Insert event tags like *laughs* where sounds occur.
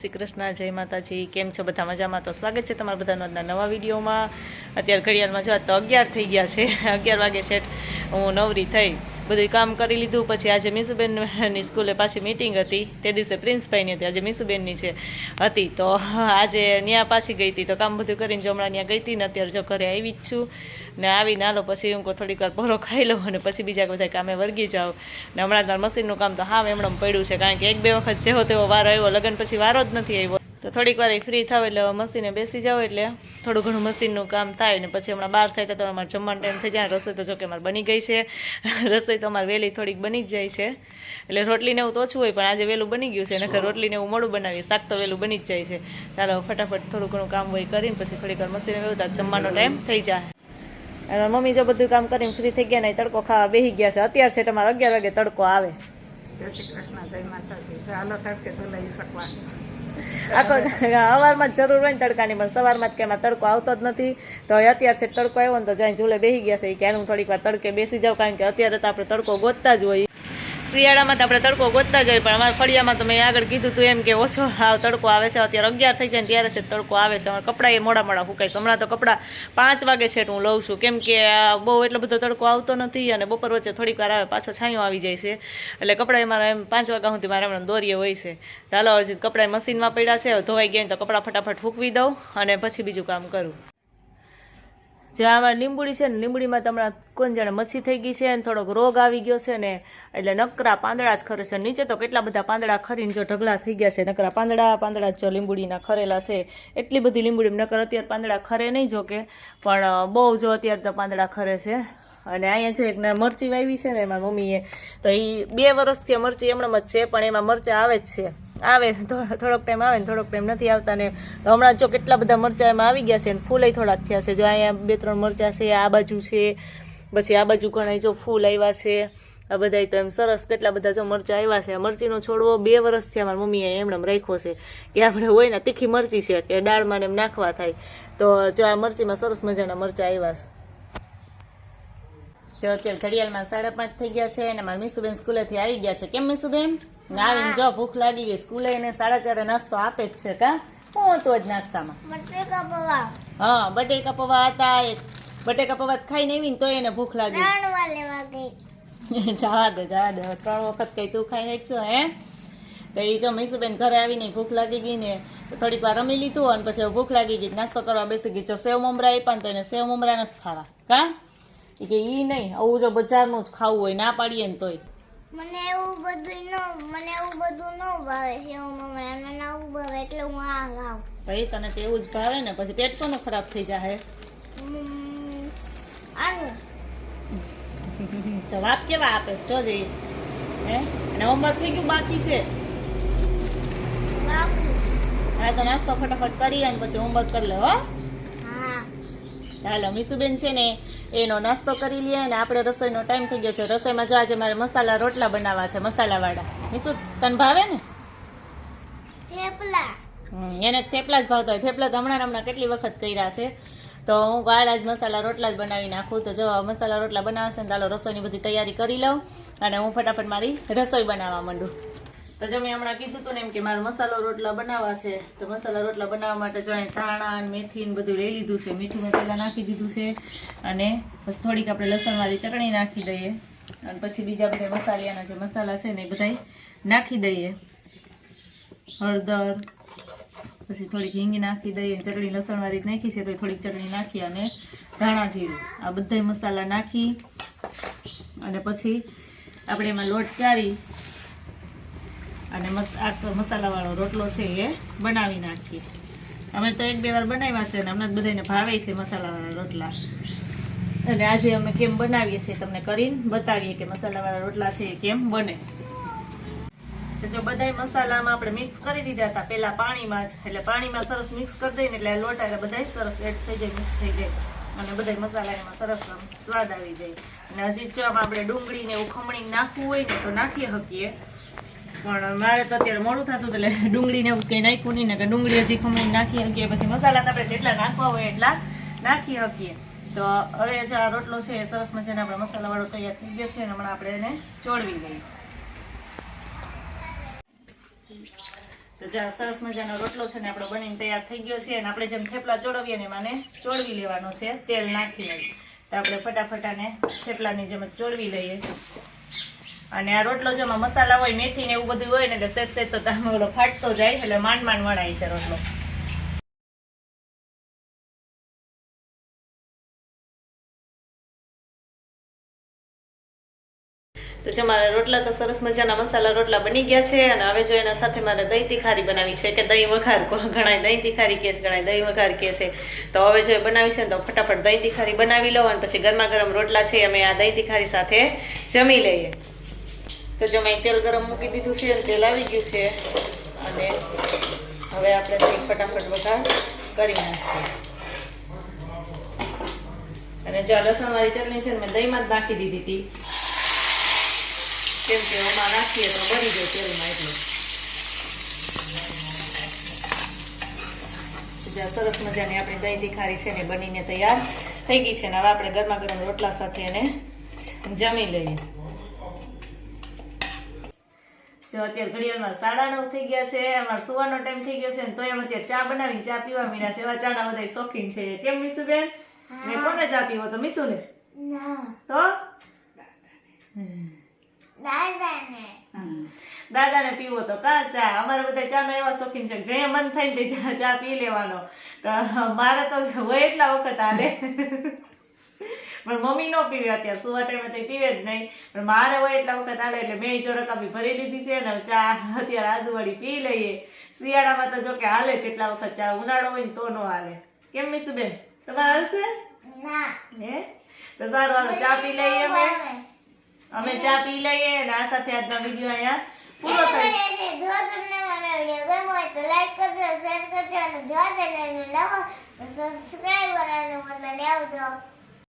શ્રી કૃષ્ણ જય માતાજી, કેમ છો? બધા મજામાં? તો સ્વાગત છે તમારા બધાનો આજના નવા વિડીયોમાં. અત્યારે ઘડિયાળમાં જો તો અગિયાર થઈ ગયા છે. *laughs* અગિયાર વાગે સેટ હું નવરી થઈ બધું કામ કરી લીધું. પછી આજે મીસુબેનની સ્કૂલે પાછી મિટિંગ હતી. તે દિવસે પ્રિન્સભાઈની હતી, આજે મીસુબેનની છે, હતી. તો આજે ત્યાં પાછી ગઈ હતી. તો કામ બધું કરીને જો હમણાં ત્યાં ગઈ હતી ને અત્યારે જો ઘરે આવી જ છું. ને આવીને હાલો, પછી હું થોડીક વાર ભરો ખાઈ લઉં અને પછી બીજા બધા કામે વર્ગી જાઉં. ને હમણાં મશીનનું કામ તો હા એમણે પડ્યું છે, કારણ કે એક બે વખત જેવો તેવો વારો આવ્યો, લગ્ન પછી વારો જ નથી આવ્યો. તો થોડીક વાર ફ્રી થાવ એટલે મશીને બેસી જાઓ એટલે થોડું ઘણું મશીનનું કામ થાય ને પછી હમણાં બહાર થાય તો અમારે જમવાનો ટાઈમ થઈ જાય. રસોઈ તો જોકે અમારે બની ગઈ છે. *laughs* રસોઈ તો અમારે વહેલી થોડીક બની જ જાય છે. એટલે રોટલીને એવું તો ઓછું હોય પણ આજે વહેલું બની ગયું છે. નકર રોટલીને એવું મોડું બનાવીએ. શાક તો વહેલું બની જ જાય છે. ચાલો ફટાફટ થોડું ઘણું કામ હોય કરીને પછી થોડીક વાર મશીને ત્યારે જમવાનો ટાઈમ થઈ જાય. અને મમ્મી જો બધું કામ કરીને ફ્રી થઈ ગયા ને તડકો ખાવા બેસી ગયા છે. અત્યાર છે તમારે અગિયાર વાગે તડકો આવે. જય શ્રી કૃષ્ણ. જય માતાજી. ચાલો તડકે તો લઈ શકવાનું આખો સવારમાં જરૂર હોય ને તડકાની, પણ સવારમાં જ કે એમાં તડકો આવતો જ નથી. તો અત્યાર છે તડકો આવ્યો ને તો જાય ઝૂલે બેસી ગયા છે. કે હું થોડીક વાર તડકે બેસી જાઉં કારણ કે અત્યારે તો આપણે તડકો ગોતતા જ હોય શિયાળામાં તો આપણે તડકો ગોતતા જ પણ અમારા ફળિયામાં તો મેં આગળ કીધું હતું એમ કે ઓછો હાવ તડકો આવે છે. અત્યારે અગિયાર થઈ જાય ને ત્યારે છે તડકો આવે છે. અમારા કપડાં એ મોડા મોડા ફૂંકાય છે. હમણાં તો કપડાં પાંચ વાગે છે હું લઉં છું. કેમ કે બહુ એટલો બધો તડકો આવતો નથી અને બપોર વચ્ચે થોડીક વાર આવે, પાછો છાંયો આવી જાય છે. એટલે કપડાં મારા એમ પાંચ વાગ્યા સુધી મારા હમણાં દોરીએ હોય છે. ચાલો હજી કપડાં મશીનમાં પડ્યા છે. ધોવાઈ ગયા તો કપડાં ફટાફટ ફૂંકવી દઉં અને પછી બીજું કામ કરું. જે આમાં લીંબુડી છે ને, લીંબુડીમાં તમારા કોણ જાણે મચ્છી થઈ ગઈ છે અને થોડોક રોગ આવી ગયો છે ને, એટલે નકરા પાંદડા જ ખરે છે. નીચે તો કેટલા બધા પાંદડા ખરીને જો ઢગલા થઈ ગયા છે. નકરા પાંદડા પાંદડા જ લીંબુડીના ખરેલા છે. એટલી બધી લીંબુડી નકર અત્યારે પાંદડા ખરે નહીં જો કે, પણ બહુ જો અત્યારે તો પાંદડા ખરે છે. અને અહીંયા જો એક ના મરચી વાવી છે ને એમાં મમ્મીએ, તો એ બે વર્ષથી મરચી એમણાં જ છે, પણ એમાં મરચાં આવે જ છે. આવે થોડોક ટાઈમ આવે ને થોડોક ટાઈમ નથી આવતા ને તો હમણાં જો કેટલા બધા મરચાં એમાં આવી ગયા છે ને ફૂલે થોડાક થયા છે. જો અહીંયા બે ત્રણ મરચાં છે, આ બાજુ છે, પછી આ બાજુ ઘણા જો ફૂલ આવ્યા છે. આ બધા તો એમ સરસ કેટલા બધા જો મરચાં આવ્યા છે. મરચીનો છોડવો બે વર્ષથી અમારા મમ્મીએ એમણે રાખ્યો છે કે આપણે હોય ને તીખી મરચી છે કે દાળમાં એમ નાખવા થાય. તો જો આ મરચીમાં સરસ મજાના મરચાં આવ્યા છે. જો અત્યારે ઘડિયાળમાં સાડા પાંચ થઈ ગયા છે અને મારા મીસુબેન સ્કૂલેથી આવી ગયા છે. કેમ મીસુબેન? ને આવીને જો ભૂખ લાગી ગઈ. સ્કૂલે એને સાડા ચારે નાસ્તો આપે જ છે કા? હું હતું જ નાસ્તામાં. હા બટેકા પૌવા હતા. એક બટેકા પૌવા ખાઈને આવીને તો એને ભૂખ લાગી. *laughs* જવા દે જવા દે. ત્રણ વખત કઈ તું ખાઈ નાખશો હે? તો એ જો મીસુબેન ઘરે આવીને ભૂખ લાગી ગઈ ને થોડીક વાર રમી લીધું અને પછી ભૂખ લાગી ગઈ નાસ્તો કરવા બેસી ગઈ. જો સેવ મમરા આપ્યા ને તો એને સેવ મમરા નથી ખાવા. કા? ઈ કે ઈ નહીં આવું જો બજારનું જ ખાવું હોય ના પાડીએ ને તોય. મને એવું બધું ન મને એવું બધું ન ભાવે છે હું મમ્મી મને આવું ભાવે એટલે હું આ લાવું. ભાઈ તને તો એવું જ ભાવે ને પછી પેટ કોનું ખરાબ થઈ જાય આનું. *laughs* જવાબ કેવા આપે છે જોજે હે? અને હોમવર્ક થઈ ગયું બાકી છે? હા તો નાસ્તો ફટાફટ કરી અને પછી હોમવર્ક કરી લે હા. હાલો મીસુબેન છે ને એનો નાસ્તો કરી લઈએ અને આપણે રસોઈનો ટાઈમ થઈ ગયો છે. રસોઈમાં જો આજે મારે મસાલા રોટલા બનાવવા છે મસાલાવાળા. મીસુ તને ભાવે ને? થેપલા. એને થેપલા જ ભાવતા હોય. થેપલા તો હમણાં હમણાં કેટલી વખત કર્યા છે. તો હું કાલ જ મસાલા રોટલા જ બનાવી નાખું. તો જો મસાલા રોટલા બનાવશે ને ચાલો રસોઈની બધી તૈયારી કરી લઉં અને હું ફટાફટ મારી રસોઈ બનાવવા માંડું. તો જો મેં હમણાં કીધું હતું ને એમ કે મારે મસાલો રોટલા બનાવવા છે, તો મસાલા રોટલા બનાવવા માટે જો અહીં ધાણા મેથી ને બધું લઈ લીધું છે. મીઠું મેં પહેલાં નાખી દીધું છે અને પછી થોડીક આપણે લસણવાળી ચટણી નાખી દઈએ અને પછી બીજા બધા મસાલિયાના જે મસાલા છે ને એ બધા નાખી દઈએ. હળદર, પછી થોડીક હિંગ નાખી દઈએ ચટણી લસણવાળી નાખી છે તો થોડીક ચટણી નાખી અને ધાણા જીરું. આ બધા મસાલા નાખી અને પછી આપણે એમાં લોટ ચારી અને મસાલાવાળો રોટલો છે એ બનાવી નાખીએ. અમે તો એક બે વાર બનાવ્યા છે અને હમણાં બધાને ભાવે છે મસાલાવાળા રોટલા. અને આજે અમે કેમ બનાવીએ છીએ તમને કરીને બતાવીએ કે મસાલાવાળા રોટલા છે એ કેમ બને. જો બધાય મસાલામાં આપણે મિક્સ કરી દીધા હતા પેલા પાણીમાં જ. એટલે પાણીમાં સરસ મિક્સ કરી દઈએ એટલે લોટ એટલે બધાય સરસ એડ થઈ જાય મિક્સ થઈ જાય. અને બધાય મસાલા એમાં સરસ સ્વાદ આવી જાય. અને હજી જો આમાં આપણે ડુંગળી ને એવું ખમણી નાખવું હોય ને તો નાખી શકીએ. પણ મારે તો અત્યારે મોડું થતું એટલે ડુંગળી ને એવું કંઈ નાખ્યું નહીં ને કે ડુંગળી હજી ખમણી નાખી શકીએ પછી મસાલા આપણે જેટલા નાખવા હોય એટલા નાખી શકીએ તો હવે જે આ રોટલો છે એ સરસ મજાનો આપણે મસાલાવાળો તૈયાર થઈ ગયો છે અને હમણાં આપણે એને ચોળવી દઈએ તો જ્યાં સરસ મજાનો રોટલો છે ને આપણો બનીને તૈયાર થઈ ગયો છે અને આપણે જેમ થેપલા ચોળવીએ ને એમાં ચોળવી લેવાનો છે, તેલ નાખીને તો આપણે ફટાફટ આને થેપલાની જેમ જ ચોળવી લઈએ. અને આ રોટલો જેમાં મસાલા હોય, મેથી ને એવું બધું હોય ને એટલે સેજ તો તમે ઓલો ફાટતો જાય એટલે માંડ માંડ વણાય છે રોટલો. તો જો મારા રોટલા તો સરસ મજાના મસાલા રોટલા બની ગયા છે અને હવે જો એના સાથે મારે દહીં તિખારી બનાવી છે કે દહીં વઘાર ઘણા દહીં તિખારી કે છે ઘણા દહીં વઘાર કે છે. તો હવે જો એ બનાવી છે ને તો ફટાફટ દહીં તિખારી બનાવી લો અને પછી ગરમા ગરમ રોટલા છે અમે આ દહીં તિખારી સાથે જમી લઈએ. તો જમાઈ તેલ ગરમ મૂકી દીધું છે અને તેલ આવી ગયું છે અને હવે આપણે ફટાફટ વઘાર કરી નાખીએ. અને જો લસણવાળી ચટણી છે મેં દહીંમાં જ નાખી દીધી હતી. કેમ કે એમાં નાખીએ તો બની જાય તેલમાં એટલું. સરસ મજાની આપણી દહીં તિખારી છે ને બનીને તૈયાર થઈ ગઈ છે. ને હવે આપણે ગરમા ગરમ રોટલા સાથે એને જમી લઈએ. જો અત્યારે ઘડિયાળમાં સાડા નવ થઈ ગયા છે અમારે સુવાનો ટાઈમ થઈ ગયો છે ને તો એમ અત્યારે ચા બનાવીને ચા પીવા મીના છે. એવા ચાના બધા શોખીન છે. કેમ મીસુબેન મેં કોને ચા પીવો તો? મીસુ ને. ના તો? દાદાને. પીવો તો કા ચા? અમારે બધા ચાનો એવા શોખીન છે જે મન થાય ને તે ચા ચા પી લેવાનો. તો મારે તો હોય એટલા વખત હાલે. પણ મમ્મી નો પીવે અત્યારે સુવા ટાઈમે તો પીવે જ નહીં. પણ મારે હોય એટલા વખત હાલે એટલે મેં ચોરક આપી ભરી લીધી છે ને ચા અત્યારે આદુવાળી પી લઈએ. શિયાળામાં તો જો કે હાલે છે એટલા વખત ચા ઉનાળો હોય ને તો નો હાલે. કેમ બેન? તમારે હાલશે? ના. હે? તો સારું હાલો ચા પી લઈએ અમે. અમે ચા પી લઈએ અને આ સાથે આજનો વીડિયો અહીંયા પૂરો થાય જો તમને મારો વીડિયો ગમ્યો હોય તો લાઈક કરજો શેર કરજો અને જો તેને નવો સબસ્ક્રાઇબ કરવાનું મને આવજો